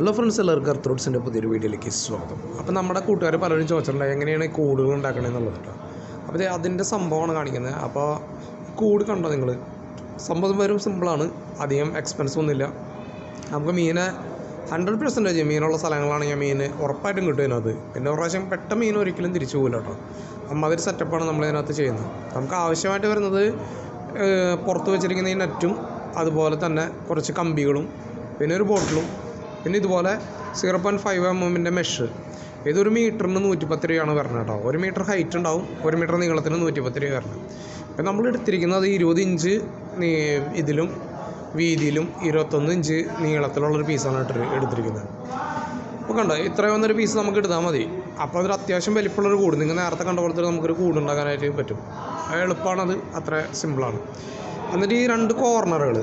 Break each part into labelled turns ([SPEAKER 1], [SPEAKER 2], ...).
[SPEAKER 1] Hello friends എല്ലാവർക്കും അർത്തോട്സിന്റെ പുതിയൊരു വീഡിയോയിലേക്ക് സ്വാഗതം. അപ്പോൾ നമ്മുടെ കൂട്ടുകാർ പലരും ചോദിച്ചിട്ടുണ്ടായി എങ്ങനെയാണ് ഈ കൂടുകൾ ഉണ്ടാക്കണമെന്നുള്ളത് കേട്ടോ അപ്പോൾ അതിന്റെ സംഭവമാണ് കാണിക്കുന്നത്. അപ്പോൾ കൂട് കണ്ടോ നിങ്ങൾ സംഭവം വരും സിമ്പിളാണ് അധികം എക്സ്പെൻസ് ഒന്നുമില്ല. നമുക്ക് മീനെ ഹൺഡ്രഡ് പെർസെന്റേജ് മീനുള്ള സ്ഥലങ്ങളാണെങ്കിൽ മീൻ ഉറപ്പായിട്ടും കിട്ടും ഇതിനകത്ത് പിന്നെ ഒരു പ്രാവശ്യം പെട്ട മീൻ ഒരിക്കലും തിരിച്ചു പോകില്ല കേട്ടോ അമ്മാതിരി സെറ്റപ്പാണ് നമ്മൾ ഇതിനകത്ത് ചെയ്യുന്നത്. നമുക്ക് ആവശ്യമായിട്ട് വരുന്നത് പുറത്ത് വെച്ചിരിക്കുന്ന ഈ നെറ്റും അതുപോലെ തന്നെ കുറച്ച് കമ്പികളും പിന്നെ ഒരു ബോട്ടിലും പിന്നെ ഇതുപോലെ സീറോ പോയിന്റ് ഫൈവ് എം എമ്മിന്റെ മെഷ് ഇതൊരു മീറ്ററിന് നൂറ്റിപ്പത്ത് രൂപയാണ് വരുന്നത് കേട്ടോ. ഒരു മീറ്റർ ഹൈറ്റ് ഉണ്ടാവും. ഒരു മീറ്റർ നീളത്തിന് നൂറ്റിപ്പത്ത് രൂപ വരണം. ഇപ്പം നമ്മൾ എടുത്തിരിക്കുന്നത് ഇരുപത് ഇഞ്ച് ഇതിലും വീതിയിലും ഇരുപത്തൊന്ന് ഇഞ്ച് നീളത്തിലുള്ളൊരു പീസാണ് എടുത്തിരിക്കുന്നത്. അപ്പോൾ കണ്ടോ ഇത്രയും വന്നൊരു പീസ് നമുക്ക് എടുത്താൽ മതി. അപ്പോൾ അതൊരു അത്യാവശ്യം വലിപ്പമുള്ളൊരു കൂട്. നിങ്ങൾ നേരത്തെ കണ്ട പോലത്തെ നമുക്കൊരു കൂട് ഉണ്ടാക്കാനായിട്ട് പറ്റും. എളുപ്പമാണത്. അത്ര സിമ്പിളാണ് എന്നിട്ട് ഈ രണ്ട് കോർണറുകൾ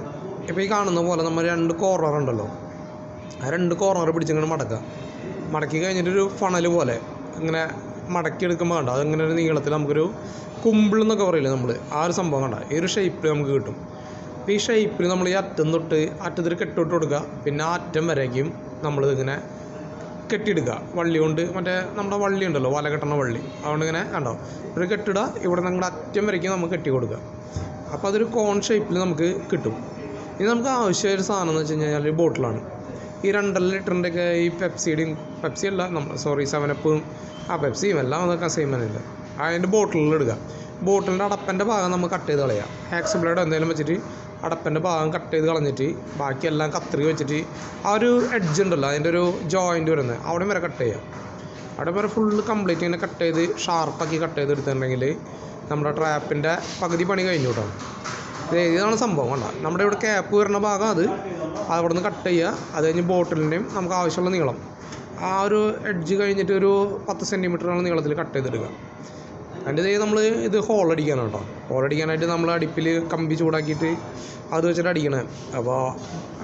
[SPEAKER 1] ഇപ്പോൾ ഈ കാണുന്ന പോലെ നമ്മൾ രണ്ട് കോർണർ ഉണ്ടല്ലോ. ആ രണ്ട് കോർണർ പിടിച്ചിങ്ങനെ മടക്കുക. മടക്കി കഴിഞ്ഞിട്ടൊരു ഫണൽ പോലെ ഇങ്ങനെ മടക്കി എടുക്കുമ്പോൾ കണ്ട? അതിങ്ങനെ ഒരു നീളത്തിൽ നമുക്കൊരു കുമ്പിൾ എന്നൊക്കെ പറയില്ലേ നമ്മൾ ആ ഒരു സംഭവം കണ്ട? ഈ ഒരു ഷേപ്പിൽ നമുക്ക് കിട്ടും. അപ്പോൾ ഈ ഷേപ്പിൽ നമ്മൾ ഈ അറ്റം തൊട്ട് അറ്റത്തിൽ കെട്ടിട്ട് കൊടുക്കുക. പിന്നെ ആ അറ്റം വരയ്ക്കും നമ്മളിതിങ്ങനെ കെട്ടിയെടുക്കുക വള്ളി കൊണ്ട് മറ്റേ നമ്മുടെ വള്ളി ഉണ്ടല്ലോ വല കെട്ടണ വള്ളി. അതുകൊണ്ട് ഇങ്ങനെ കണ്ടോ? ഒരു കെട്ടിടുക ഇവിടെ നമ്മുടെ അറ്റം വരയ്ക്കും നമുക്ക് കെട്ടി കൊടുക്കുക. അപ്പോൾ അതൊരു കോൺ ഷേപ്പിൽ നമുക്ക് കിട്ടും. ഇനി നമുക്ക് ആവശ്യമായ ഒരു സാധനം എന്ന് വെച്ച് കഴിഞ്ഞാൽ ഒരു ബോട്ടിലാണ് ഈ രണ്ടര ലിറ്ററിന്റെയൊക്കെ ഈ പെപ്സിയുടെയും പെപ്സി അല്ല നമ്മൾ സോറി സെവനപ്പും ആ പെപ്സിയും എല്ലാം അതൊക്കെ സെയിം തന്നെയുണ്ട് അതിന്റെ ബോട്ടിലിൽ ഇടുക. ബോട്ടിലിന്റെ അടപ്പന്റെ ഭാഗം നമ്മൾ കട്ട് ചെയ്ത് കളയാം. ആക്സ് ബ്ലേഡ് എന്തെങ്കിലും വെച്ചിട്ട് അടപ്പന്റെ ഭാഗം കട്ട് ചെയ്ത് കളഞ്ഞിട്ട് ബാക്കിയെല്ലാം കത്രിക വെച്ചിട്ട് ആ ഒരു എഡ്ജ് ഉണ്ടല്ലോ അതിന്റെ ഒരു ജോയിന്റ് വരുന്നത് അവിടെ വരെ കട്ട് ചെയ്യാം. അവിടെ വരെ ഫുള്ള് കംപ്ലീറ്റ് ഇങ്ങനെ കട്ട് ചെയ്ത് ഷാർപ്പാക്കി കട്ട് ചെയ്ത് എടുത്തിട്ടുണ്ടെങ്കിൽ നമ്മുടെ ട്രാപ്പിന്റെ പകുതി പണി കഴിഞ്ഞു കേട്ടോ. ഇതാണ് സംഭവം കണ്ട? നമ്മുടെ ഇവിടെ ക്യാപ്പ് വരുന്ന ഭാഗം അത്. അവിടെ നിന്ന് കട്ട് ചെയ്യുക. അത് കഴിഞ്ഞ് ബോട്ടിലിന്റെയും നമുക്ക് ആവശ്യമുള്ള നീളം. ആ ഒരു എഡ്ജ് കഴിഞ്ഞിട്ട് ഒരു പത്ത് സെന്റിമീറ്ററാണ് നീളത്തിൽ കട്ട് ചെയ്തെടുക്കുക. അതിന്റെ ഇതേ നമ്മൾ ഇത് ഹോൾ അടിക്കാനാണ് കേട്ടോ. ഹോൾ അടിക്കാനായിട്ട് നമ്മൾ അടുപ്പിൽ കമ്പി ചൂടാക്കിയിട്ട് അത് വെച്ചിട്ട് അടിക്കണേ. അപ്പോൾ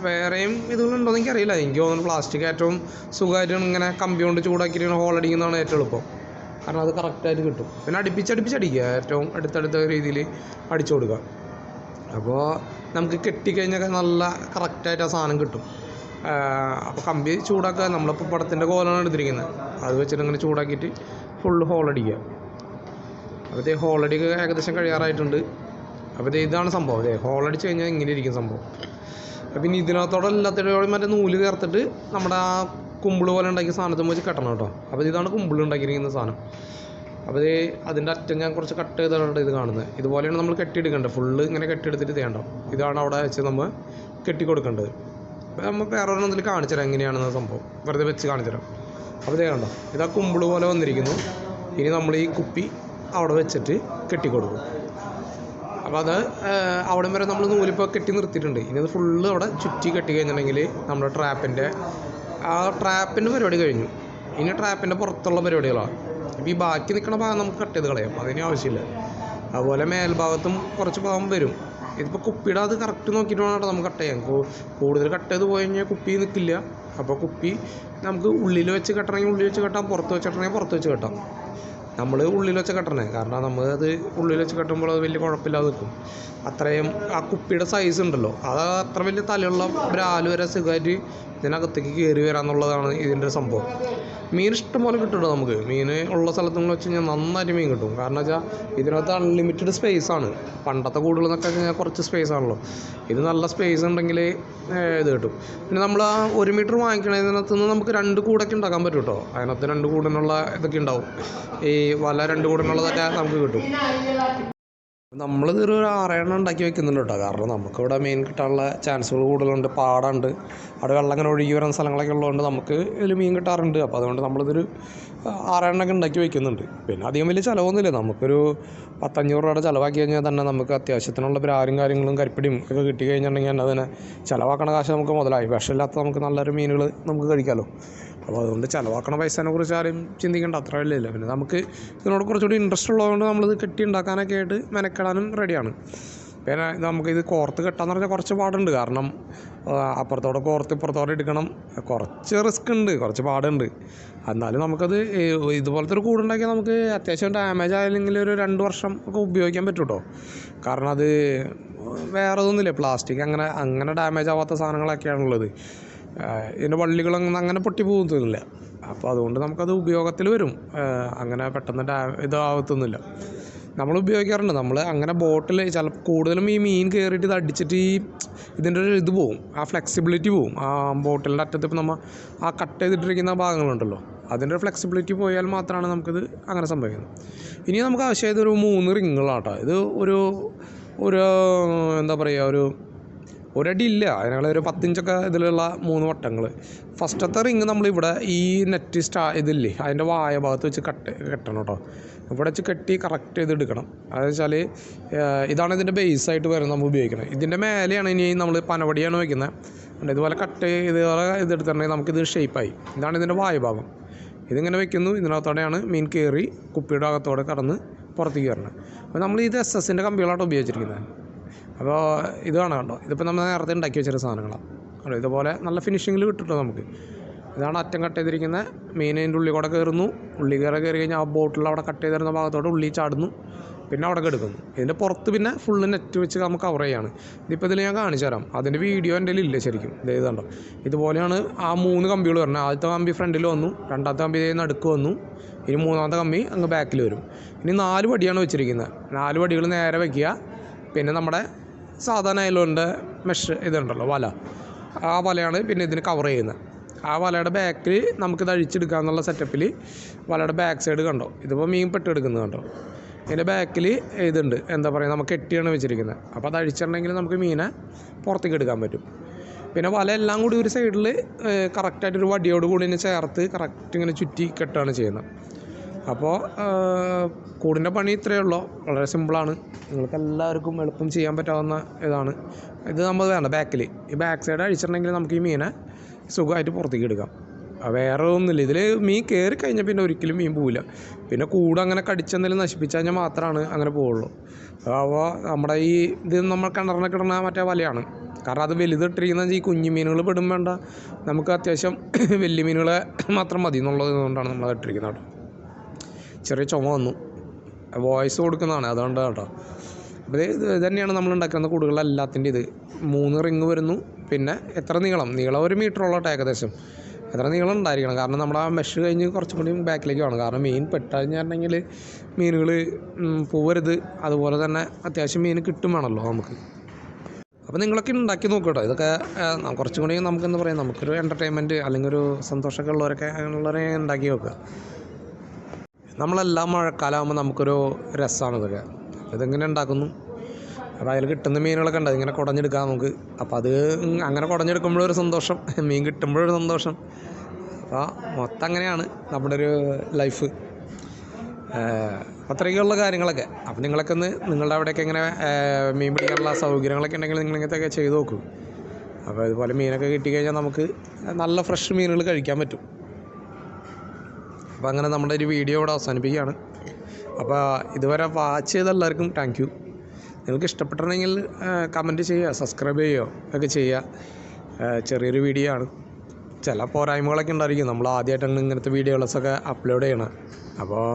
[SPEAKER 1] വേറെയും ഇതുകളുണ്ടോയെന്ന് എനിക്കറിയില്ല. എനിക്ക് തോന്നുന്നു പ്ലാസ്റ്റിക് ഏറ്റവും സുഖമായിട്ട് ഇങ്ങനെ കമ്പി കൊണ്ട് ചൂടാക്കിയിട്ട് ഹോൾ അടിക്കുന്നതാണ് ഏറ്റവും എളുപ്പം. കാരണം അത് കറക്റ്റായിട്ട് കിട്ടും. പിന്നെ അടുപ്പിച്ചടുപ്പിച്ച് അടിക്കുക. ഏറ്റവും അടുത്തടുത്ത രീതിയിൽ അടിച്ചു കൊടുക്കുക. അപ്പോൾ നമുക്ക് കെട്ടിക്കഴിഞ്ഞാൽ നല്ല കറക്റ്റായിട്ട് ആ സാധനം കിട്ടും. അപ്പോൾ കമ്പി ചൂടാക്കുക. നമ്മളിപ്പോൾ പടത്തിന്റെ കോലാണ് എടുത്തിരിക്കുന്നത്. അത് വെച്ചിട്ട് ഇങ്ങനെ ചൂടാക്കിയിട്ട് ഫുള്ള് ഹോൾ അടിക്കുക. അപ്പോൾ ഇതേ ഹോളടിക്ക് ഏകദേശം കഴിയാറായിട്ടുണ്ട്. അപ്പോൾ ഇത് ഇതാണ് സംഭവം. അതെ ഹോളടിച്ച് കഴിഞ്ഞാൽ ഇങ്ങനെ ഇരിക്കും സംഭവം. അപ്പോൾ പിന്നെ ഇതിനകത്തോടെ എല്ലാത്തിനോടും മറ്റേ നൂൽ ചേർത്തിട്ട് നമ്മുടെ ആ കുമ്പിൾ പോലെ ഉണ്ടാക്കിയ സാധനത്തും വെച്ച് കെട്ടണം കേട്ടോ. അപ്പോൾ ഇതാണ് കുമ്പിൾ ഉണ്ടാക്കിയിരിക്കുന്ന സാധനം. അപ്പോൾ ഇത് അതിന്റെ അറ്റം ഞാൻ കുറച്ച് കട്ട് ചെയ്താണ് ഇത് കാണുന്നത്. ഇതുപോലെയാണ് നമ്മൾ കെട്ടിയെടുക്കേണ്ടത്. ഫുള്ള് ഇങ്ങനെ കെട്ടിയെടുത്തിട്ട് ചെയ്യണ്ടോ ഇതാണ് അവിടെ വെച്ച് നമ്മൾ കെട്ടി കൊടുക്കേണ്ടത് അപ്പോൾ നമ്മൾ വേറെ ഒരെണ്ണം ഇതിൽ കാണിച്ചു തരാം. എങ്ങനെയാണെന്ന സംഭവം. വെറുതെ വെച്ച് കാണിച്ചു തരാം. അപ്പോൾ ഇത് കണ്ടോ? ഇതാ കുമ്പിൾ പോലെ വന്നിരിക്കുന്നു. ഇനി നമ്മൾ ഈ കുപ്പി അവിടെ വെച്ചിട്ട് കെട്ടിക്കൊടുക്കും. അപ്പോൾ അത് അവിടെ വരെ നമ്മൾ നൂലിപ്പോൾ കെട്ടി നിർത്തിയിട്ടുണ്ട്. ഇനി അത് ഫുള്ള് അവിടെ ചുറ്റി കെട്ടി കഴിഞ്ഞിട്ടുണ്ടെങ്കിൽ നമ്മുടെ ട്രാപ്പിന്റെ ആ ട്രാപ്പിന്റെ പരിപാടി കഴിഞ്ഞു. ഇനി ട്രാപ്പിന്റെ പുറത്തുള്ള പരിപാടികളാണ് ഇപ്പോൾ ഈ ബാക്കി നിൽക്കുന്ന ഭാഗം നമുക്ക് കട്ട് ചെയ്ത് കളയാം. അതിന് ആവശ്യമില്ല. അതുപോലെ മേൽഭാഗത്തും കുറച്ച് ഭാഗം വരും. ഇതിപ്പോൾ കുപ്പിയുടെ അത് കറക്റ്റ് നോക്കിയിട്ട് വേണം നമുക്ക് കട്ട് ചെയ്യാൻ. കൂ- കൂടുതൽ കട്ട് ചെയ്ത് പോയി കഴിഞ്ഞാൽ കുപ്പി നിൽക്കില്ല അപ്പോൾ കുപ്പി നമുക്ക് ഉള്ളിൽ വെച്ച് കെട്ടണമെങ്കിൽ ഉള്ളിൽ വെച്ച് കെട്ടാം പുറത്ത് വെച്ച് കെട്ടണമെങ്കിൽ പുറത്ത് വെച്ച് കെട്ടാം. നമ്മൾ ഉള്ളിൽ വെച്ച് കെട്ടണേ. കാരണം നമ്മൾ അത് ഉള്ളിൽ വെച്ച് കെട്ടുമ്പോൾ അത് വലിയ കുഴപ്പമില്ലാതെ നിൽക്കും അത്രയും ആ കുപ്പിയുടെ സൈസ് ഉണ്ടല്ലോ. അത് അത്ര വലിയ തലയുള്ള ബ്രാൽ വരെ സുഖമായിട്ട് ഇതിനകത്തേക്ക് കയറി വരാമെന്നുള്ളതാണ് ഇതിന്റെ സംഭവം. മീൻ ഇഷ്ടംപോലെ കിട്ടും നമുക്ക്. മീൻ ഉള്ള സ്ഥലത്ത് നമ്മൾ വെച്ച് കഴിഞ്ഞാൽ നന്നായിട്ട് മീൻ കിട്ടും. കാരണം വെച്ചാൽ ഇതിനകത്ത് അൺലിമിറ്റഡ് സ്പേസ് ആണ്. പണ്ടത്തെ കൂടുതലെന്നൊക്കെ കഴിഞ്ഞാൽ കുറച്ച് സ്പേസ് ആണല്ലോ. ഇത് നല്ല സ്പേസ് ഉണ്ടെങ്കിൽ ഇത് കിട്ടും. പിന്നെ നമ്മൾ ആ ഒരു മീറ്റർ വാങ്ങിക്കണതിനകത്ത് നിന്ന് നമുക്ക് രണ്ട് കൂടൊക്കെ ഉണ്ടാക്കാൻ പറ്റും കേട്ടോ. അതിനകത്ത് രണ്ട് കൂടിനുള്ള ഇതൊക്കെ ഉണ്ടാവും. ഈ വല രണ്ട് കൂടിനുള്ളതൊക്കെ നമുക്ക് കിട്ടും. നമ്മളിതൊരു ആറെണ്ണം ഉണ്ടാക്കി വെക്കുന്നുണ്ട് കേട്ടോ. കാരണം നമുക്കിവിടെ മെയിൻ കിട്ടാനുള്ള ചാൻസുകൾ കൂടുതലുണ്ട്. പാടുണ്ട്. അവിടെ വെള്ളം അങ്ങനെ ഒഴുകി വരുന്ന സ്ഥലങ്ങളൊക്കെ ഉള്ളതുകൊണ്ട് നമുക്ക് ഇതിൽ മീൻ കിട്ടാറുണ്ട്. അപ്പോൾ അതുകൊണ്ട് നമ്മളിതൊരു ആറെണ്ണമൊക്കെ ഉണ്ടാക്കി വെക്കുന്നുണ്ട്. പിന്നെ അധികം വലിയ ചിലവൊന്നുമില്ല. നമുക്കൊരു പത്തഞ്ഞൂറ് രൂപയുടെ ചിലവാക്കി കഴിഞ്ഞാൽ തന്നെ നമുക്ക് അത്യാവശ്യത്തിനുള്ള ആരും കാര്യങ്ങളും കരിപ്പിടിയും ഒക്കെ കിട്ടി കഴിഞ്ഞിട്ടുണ്ടെങ്കിൽ തന്നെ ചിലവാക്കണ കാശ് നമുക്ക് മുതലായി. വിഷമില്ലാത്ത നമുക്ക് നല്ലൊരു മീനുകൾ നമുക്ക് കഴിക്കാമല്ലോ അപ്പോൾ അതുകൊണ്ട് ചിലവാക്കണ പൈസേനെ കുറിച്ച് ആരും ചിന്തിക്കേണ്ട അത്ര വലിയ പിന്നെ നമുക്ക് ഇതിനോട് കുറച്ചുകൂടി ഇൻട്രസ്റ്റ് ഉള്ളതുകൊണ്ട് നമ്മളിത് കെട്ടി ഉണ്ടാക്കാനൊക്കെ ആയിട്ട് മെനക്കെടാനും റെഡിയാണ്. പിന്നെ നമുക്കിത് കോർത്ത് കെട്ടാന്ന് പറഞ്ഞാൽ കുറച്ച് പാടുണ്ട്. കാരണം അപ്പുറത്തോടെ കോർത്ത് ഇപ്പുറത്തോടെ എടുക്കണം. കുറച്ച് റിസ്ക് ഉണ്ട്. കുറച്ച് പാടുണ്ട്. എന്നാലും നമുക്കത് ഇതുപോലത്തെ ഒരു കൂടുണ്ടാക്കി നമുക്ക് അത്യാവശ്യം ഡാമേജ് ആയില്ലെങ്കിൽ ഒരു രണ്ട് വർഷം ഒക്കെ ഉപയോഗിക്കാൻ പറ്റും കേട്ടോ കാരണം അത് വേറെ ഒന്നുമില്ല പ്ലാസ്റ്റിക് അങ്ങനെ അങ്ങനെ ഡാമേജ് ആവാത്ത സാധനങ്ങളൊക്കെയാണുള്ളത്. ഇതിന്റെ വള്ളികളൊന്നും അങ്ങനെ പൊട്ടി പോകുന്നില്ല അപ്പോൾ അതുകൊണ്ട് നമുക്കത് ഉപയോഗത്തിൽ വരും. അങ്ങനെ പെട്ടെന്ന് ഡാ ഇതാവത്തൊന്നുമില്ല. നമ്മൾ ഉപയോഗിക്കാറുണ്ട്. നമ്മൾ അങ്ങനെ ബോട്ടിൽ ചില കൂടുതലും ഈ മീൻ കയറിയിട്ട് ഇത് അടിച്ചിട്ട് ഈ ഇതിന്റെ ഒരു ഇത് പോവും. ആ ഫ്ലെക്സിബിലിറ്റി പോവും. ആ ബോട്ടിലിന്റെ അറ്റത്ത് ഇപ്പോൾ നമ്മൾ ആ കട്ട് ചെയ്തിട്ടിരിക്കുന്ന ഭാഗങ്ങളുണ്ടല്ലോ. അതിന്റെ ഫ്ലെക്സിബിലിറ്റി പോയാൽ മാത്രമാണ് നമുക്കിത് അങ്ങനെ സംഭവിക്കുന്നത്. ഇനി നമുക്ക് ആവശ്യമായത് ഒരു മൂന്ന് റിങ്ങുകളാട്ടോ ഇത് ഒരു ഒരു എന്താ പറയുക ഒരു ഒരടി ഇല്ല. അതിനുള്ള ഒരു പത്തിഞ്ചൊക്കെ ഇതിലുള്ള മൂന്ന് വട്ടങ്ങൾ ഫസ്റ്റത്തെ റിങ് നമ്മളിവിടെ ഈ നെറ്റ് സ്റ്റാ ഇതില്ലേ അതിന്റെ വായ ഭാഗത്ത് വെച്ച് കട്ട് കെട്ടണം കേട്ടോ ഇവിടെ വെച്ച് കെട്ടി കറക്റ്റ് ചെയ്ത് എടുക്കണം. അതെന്ന് വെച്ചാൽ ഇതാണ് ഇതിന്റെ ബേസ് ആയിട്ട് വരുന്നത് നമ്മൾ ഉപയോഗിക്കുന്നത് ഇതിന്റെ മേലെയാണ് ഇനി നമ്മൾ പനവടിയാണ് വയ്ക്കുന്നത് അതുകൊണ്ട് ഇതുപോലെ കട്ട് ചെയ്ത് ഇതെടുത്തിട്ടുണ്ടെങ്കിൽ നമുക്കിത് ഷേപ്പായി ഇതാണ് ഇതിന്റെ വായുഭാഗം ഇതിങ്ങനെ വെക്കുന്നു. ഇതിനകത്തോടെയാണ് മീൻ കയറി കുപ്പിയുടെ അകത്തോടെ കടന്ന് പുറത്തേക്ക് വരണം. അപ്പോൾ നമ്മൾ ഇത് എസ് എസിന്റെ കമ്പികളാണ് ഉപയോഗിച്ചിരിക്കുന്നത്. അപ്പോൾ ഇത് കാണാം കേട്ടോ ഇതിപ്പോൾ നമ്മൾ നേരത്തെ ഉണ്ടാക്കി വെച്ചൊരു സാധനങ്ങളാണ്. കേട്ടോ ഇതുപോലെ നല്ല ഫിനിഷിങ്ങിൽ കിട്ടും നമുക്ക്. ഇതാണ് അറ്റം കട്ട് ചെയ്തിരിക്കുന്ന മീൻ അതിന്റെ ഉള്ളിൽ കൂടെ കയറുന്നു ഉള്ളി കയറി കയറി കഴിഞ്ഞാൽ ആ ബോട്ടിൽ അവിടെ കട്ട് ചെയ്തിരുന്ന ഭാഗത്തോടെ ഉള്ളി ചാടുന്നു. പിന്നെ അവിടെ എടുക്കുന്നു ഇതിന്റെ പുറത്ത് പിന്നെ ഫുള്ള് നെറ്റ് വെച്ച് നമുക്ക് കവർ ചെയ്യാണ്. ഇതിപ്പോൾ ഇതിൽ ഞാൻ കാണിച്ചു തരാം. അതിന്റെ വീഡിയോ എന്റെ ഇല്ല ശരിക്കും. ഇത് കണ്ടോ ഇതുപോലെയാണ് ആ മൂന്ന് കമ്പികൾ വരുന്നത് ആദ്യത്തെ കമ്പി ഫ്രണ്ടിൽ വന്നു. രണ്ടാമത്തെ കമ്പി നടുക്ക് വന്നു. ഇനി മൂന്നാമത്തെ കമ്പി അങ്ങ് ബാക്കിൽ വരും. ഇനി നാല് വടിയാണ് വെച്ചിരിക്കുന്നത്. നാല് വടികൾ നേരെ വയ്ക്കുക പിന്നെ നമ്മുടെ സാധാരണ നൈലോണിന്റെ മെഷ് ഇതുണ്ടല്ലോ വല. ആ വലയാണ് പിന്നെ ഇതിന് കവർ ചെയ്യുന്നത്. ആ വലയുടെ ബാക്കിൽ നമുക്കിത് അഴിച്ചെടുക്കാന്നുള്ള സെറ്റപ്പിൽ വലയുടെ ബാക്ക് സൈഡ് കണ്ടോ? ഇതിപ്പോൾ മീൻ പെട്ടെടുക്കുന്നത് കണ്ടോ? ഇതിന്റെ ബാക്കിൽ ഇതുണ്ട്. എന്താ പറയുക നമുക്ക് കെട്ടിയാണ് വെച്ചിരിക്കുന്നത്. അപ്പോൾ അത് അഴിച്ചിട്ടുണ്ടെങ്കിൽ നമുക്ക് മീനെ പുറത്തേക്ക് എടുക്കാൻ പറ്റും. പിന്നെ വല എല്ലാം കൂടി ഒരു സൈഡിൽ കറക്റ്റായിട്ടൊരു വടിയോട് കൂടി തന്നെ ചേർത്ത് കറക്റ്റ് ഇങ്ങനെ ചുറ്റി കെട്ടാണ് ചെയ്യുന്നത്. അപ്പോൾ കൂടിന്റെ പണി ഇത്രയേ ഉള്ളൂ. വളരെ സിമ്പിളാണ് നിങ്ങൾക്ക് എല്ലാവർക്കും എളുപ്പം ചെയ്യാൻ പറ്റാവുന്ന ഇതാണ്. ഇത് നമ്മൾ വേണ്ട ബാക്കിൽ ഈ ബാക്ക് സൈഡ് അഴിച്ചിട്ടുണ്ടെങ്കിൽ നമുക്ക് ഈ മീനെ സുഖമായിട്ട് പുറത്തേക്ക് എടുക്കാം. വേറെ ഒന്നുമില്ല. ഇതിൽ മീൻ കയറി കഴിഞ്ഞാൽ പിന്നെ ഒരിക്കലും മീൻ പോവില്ല. പിന്നെ കൂടെ അങ്ങനെ കടിച്ചെന്തെങ്കിലും നശിപ്പിച്ചു കഴിഞ്ഞാൽ മാത്രമാണ് അങ്ങനെ പോവുള്ളൂ. അപ്പോൾ നമ്മുടെ ഈ ഇത് നമ്മൾ കിണറിനൊക്കെ ഇടുന്ന മറ്റേ വലയാണ്. കാരണം അത് വലുതിട്ടിരിക്കുന്ന ഈ കുഞ്ഞു മീനുകൾ പെടും വേണ്ട. നമുക്ക് അത്യാവശ്യം വലിയ മീനുകളെ മാത്രം മതി എന്നുള്ളത് കൊണ്ടാണ് നമ്മൾ ഇട്ടിരിക്കുന്നത് കേട്ടോ. ചെറിയ ചുമ വന്നു. വോയിസ് കൊടുക്കുന്നതാണ്. അതുകൊണ്ട് കേട്ടോ. അപ്പോൾ ഇത് തന്നെയാണ് നമ്മൾ ഉണ്ടാക്കുന്ന കൂടുകളെല്ലാത്തിന്റെ ഇത്. മൂന്ന് റിങ് വരുന്നു. പിന്നെ എത്ര നീളം? നീളം ഒരു മീറ്ററോളം ഏകദേശം. എത്ര നീളം ഉണ്ടായിരിക്കണം? കാരണം നമ്മൾ ആ മെഷ് കഴിഞ്ഞ് കുറച്ചും കൂടി ബാക്കിലേക്ക് വേണം. കാരണം മീൻ പെട്ടെന്ന് പറഞ്ഞെങ്കിൽ മീനുകൾ പോവരുത്. അതുപോലെ തന്നെ അത്യാവശ്യം മീൻ കിട്ടും വേണമല്ലോ നമുക്ക്. അപ്പോൾ നിങ്ങളൊക്കെ ഉണ്ടാക്കി നോക്കട്ടോ ഇതൊക്കെ കുറച്ചും കൂടി നമുക്കെന്ന് പറയാം നമുക്കൊരു എന്റർടൈൻമെന്റ് അല്ലെങ്കിൽ ഒരു സന്തോഷമൊക്കെ ഉള്ളവരൊക്കെ ഉള്ളവരെ ഉണ്ടാക്കി നോക്കുക നമ്മളെല്ലാം മഴക്കാലമാകുമ്പോൾ നമുക്കൊരു രസമാണ് ഇതൊക്കെ. ഇതെങ്ങനെ ഉണ്ടാക്കുന്നു? അപ്പോൾ അതിൽ കിട്ടുന്ന മീനുകളൊക്കെ ഉണ്ട്. അതിങ്ങനെ കുടഞ്ഞെടുക്കാം നമുക്ക്. അപ്പോൾ അത് അങ്ങനെ കുടഞ്ഞെടുക്കുമ്പോഴൊരു സന്തോഷം. മീൻ കിട്ടുമ്പോഴൊരു സന്തോഷം. അപ്പോൾ മൊത്തം അങ്ങനെയാണ് നമ്മുടെ ഒരു ലൈഫ്. അത്രയൊക്കെയുള്ള കാര്യങ്ങളൊക്കെ. അപ്പം നിങ്ങളൊക്കെ ഒന്ന് നിങ്ങളുടെ അവിടെയൊക്കെ ഇങ്ങനെ മീൻ പിടിക്കാനുള്ള സൗകര്യങ്ങളൊക്കെ ഉണ്ടെങ്കിൽ നിങ്ങൾ ഇങ്ങനത്തെയൊക്കെ ചെയ്ത് നോക്കൂ. അപ്പോൾ ഇതുപോലെ മീനൊക്കെ കിട്ടിക്കഴിഞ്ഞാൽ നമുക്ക് നല്ല ഫ്രഷ് മീനുകൾ കഴിക്കാൻ പറ്റും. അപ്പോൾ അങ്ങനെ നമ്മുടെ ഒരു വീഡിയോ ഇവിടെ അവസാനിപ്പിക്കുകയാണ്. അപ്പോൾ ഇതുവരെ വാച്ച് ചെയ്ത എല്ലാവർക്കും താങ്ക് നിങ്ങൾക്ക് ഇഷ്ടപ്പെട്ടിട്ടുണ്ടെങ്കിൽ കമന്റ് ചെയ്യുക സബ്സ്ക്രൈബ് ചെയ്യുക ഒക്കെ ചെയ്യുക. ചെറിയൊരു വീഡിയോ ആണ്. ചില പോരായ്മകളൊക്കെ ഉണ്ടായിരിക്കും. നമ്മൾ ആദ്യമായിട്ടാണ് ഇങ്ങനത്തെ വീഡിയോസൊക്കെ അപ്ലോഡ് ചെയ്യണം. അപ്പോൾ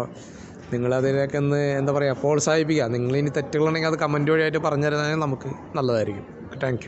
[SPEAKER 1] നിങ്ങളതിനൊക്കെ ഒന്ന് എന്താ പറയുക പ്രോത്സാഹിപ്പിക്കുക. നിങ്ങളിനി തെറ്റുകളുണ്ടെങ്കിൽ അത് കമന്റ് വഴിയായിട്ട് പറഞ്ഞു തരുന്നതിന് നമുക്ക് നല്ലതായിരിക്കും. താങ്ക്